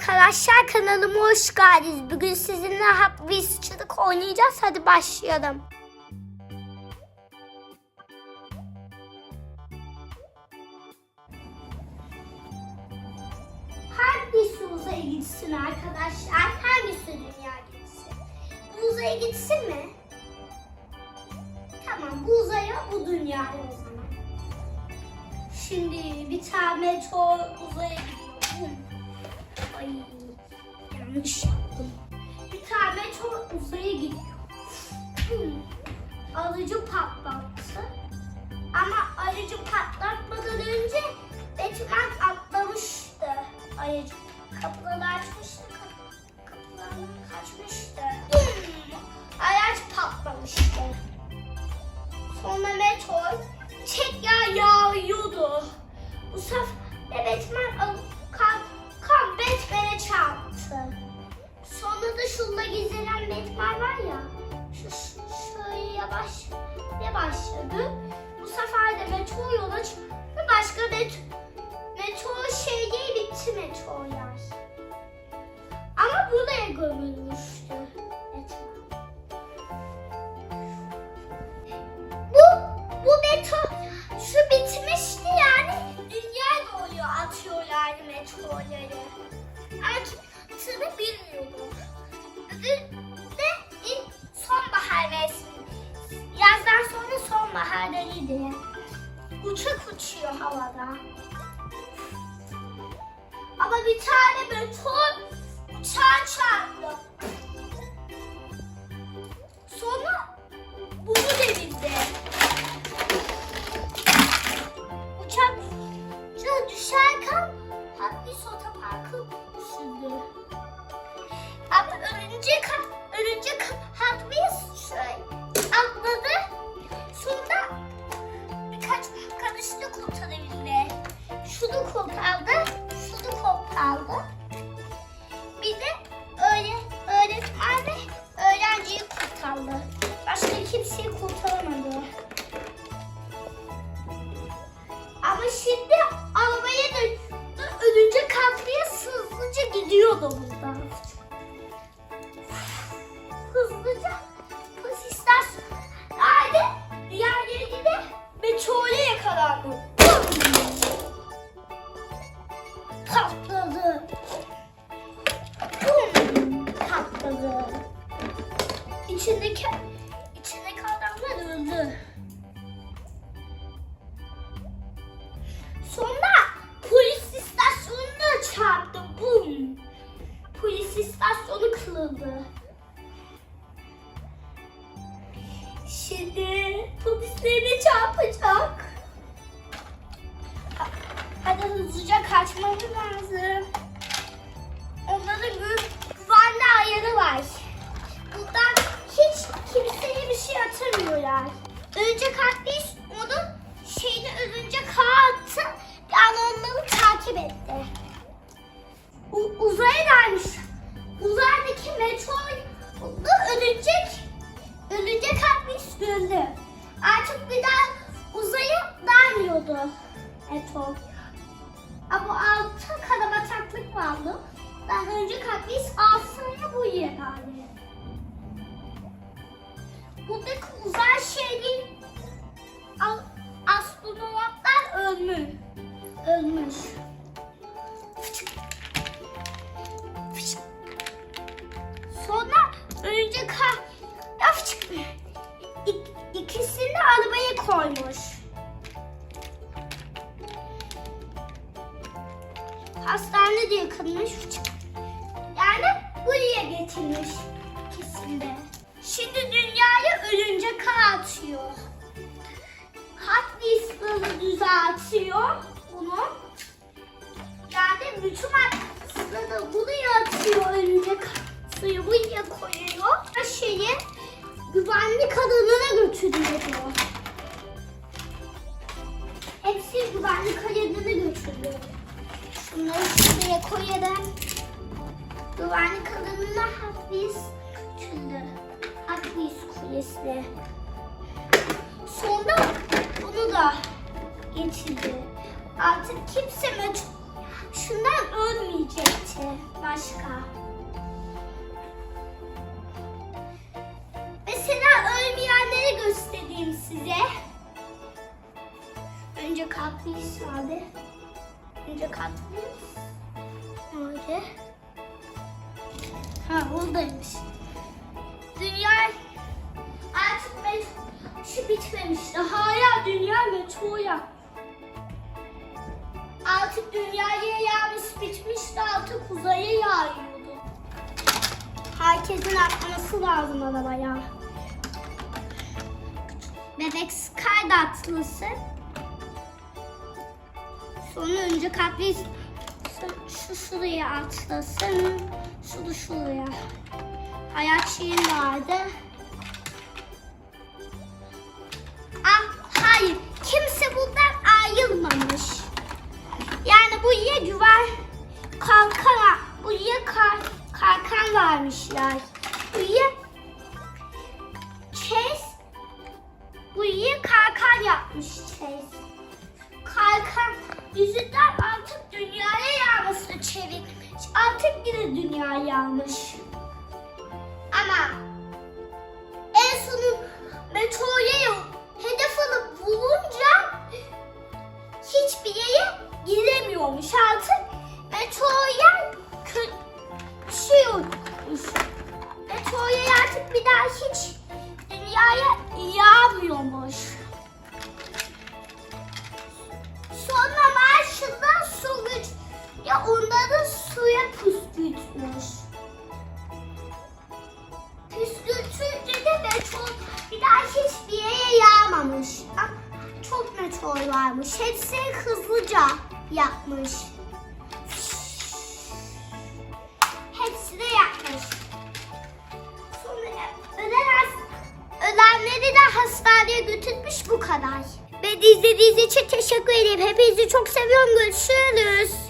arkadaşlar kanalıma hoş geldiniz. Bugün sizinle çığlık oynayacağız. Hadi başlayalım. Hangisi uzaya gitsin arkadaşlar? Hangisi dünya gitsin? Uzaya gitsin mi? Tamam bu uzaya bu dünyaya o zaman. Şimdi bir tane meteor uzaya gidiyor. Yanlış yaptım. Bir tane meteor uzaya gidiyor. Bum. Alıcı patlattı. Ama aracı patlatmadan önce Batman atlamıştı. Aracı kapıları açmıştı. Kap- Kapılardan kaçmıştı. Bum. Araç patlamıştı. Sonra meteor tekrar yağıyordu. Bu sefer Batman yavaş ne başladı. Bu sefer de meteor yola çıktı. Başka met, meteor şey değil bitti meteorlar. Ama buraya gömülmüştü. Bu bu meteor şu bitmişti yani dünya doğuyor atıyorlardı meteorları. Ama kimse bilmiyorduk. Uçak uçuyor havada. Ama bir tane meteor uçağa çarptı. Sonra bunu devirdi. Uçak düşerken Happy otoparkı düşürdü. Ama örümcek örümcek Şunu kurtardı, şunu kurtardı. Bir de öyle öğretmen ve öğrenciyi kurtardı. Başka kimseyi kurtaramadı. Ama şimdi arabaya döndü. Ölünce kalkmaya hızlıca gidiyordu buradan. Hızlıca polisler nerede? Diğerleri de meteorla yakalandı. Patladı. Bum! Patladı. İçindeki hızlıca kaçmamız lazım. Onların gü- güvenli ayarı var. Buradan hiç kimseye bir şey atamıyorlar. Önce kardeş onu şeyde ölünce attı. Yani onları takip etti. U- uzaya gelmiş. Uzaydaki meteor ölünecek. Ölünce kalkmış öldü. Artık bir daha uzaya gelmiyordu meteor. Kalkmış altına bu geldi. Buradaki uzay şeyi a- astronotlar ölmüş. Ölmüş. Ölünce atıyor. Hot Wheels'ları düzeltiyor bunu. Yani bütün hakkısını buraya atıyor ölünce suyu buraya koyuyor. Her şeyi güvenlik alanına götürüyor. Hepsi güvenlik alanına götürüyor. Şunları şuraya koyalım. Güvenlik alanına Hot Wheels Wheels kulesine. Sonra bunu da getirdi. Artık kimse şundan ölmeyecekti. başka? Mesela ölmeyenleri göstereyim size. Önce kalkmış abi. Önce kalkmış. Nerede? Ha buradaymış. Dünya artık met şu bitmemişti. Hala dünya metroya. Artık dünyaya yağmış bitmişti. Artık uzaya yağıyordu. Herkesin atlaması lazım arabaya. Bebek Sky da atlasın. Sonra önce kalpli şu şuraya atlasın. Şu da şuraya. Hayat şeyim vardı. Ah hayır. Kimse buradan ayrılmamış. Yani buraya güven kalkan buraya kar, kalkan vermişler. Buraya Chase buraya kalkan yapmış Chase. Kalkan yüzünden artık dünyaya yağması çevirmiş. Artık yine dünya yağmış. Ama en sonu meteorya hedef alıp bulunca hiçbir yere giremiyormuş. Artık meteorya düşüyormuş. Meteorya artık bir daha hiç dünyaya yağmıyormuş. Püskürtünce de meteor bir daha hiçbir yere yağmamış. Ama çok meteor varmış. Hepsini hızlıca yapmış. Hepsini yapmış. Sonra ölen, ölenleri de hastaneye götürmüş bu kadar. Beni izlediğiniz için teşekkür ederim. Hepinizi çok seviyorum. Görüşürüz.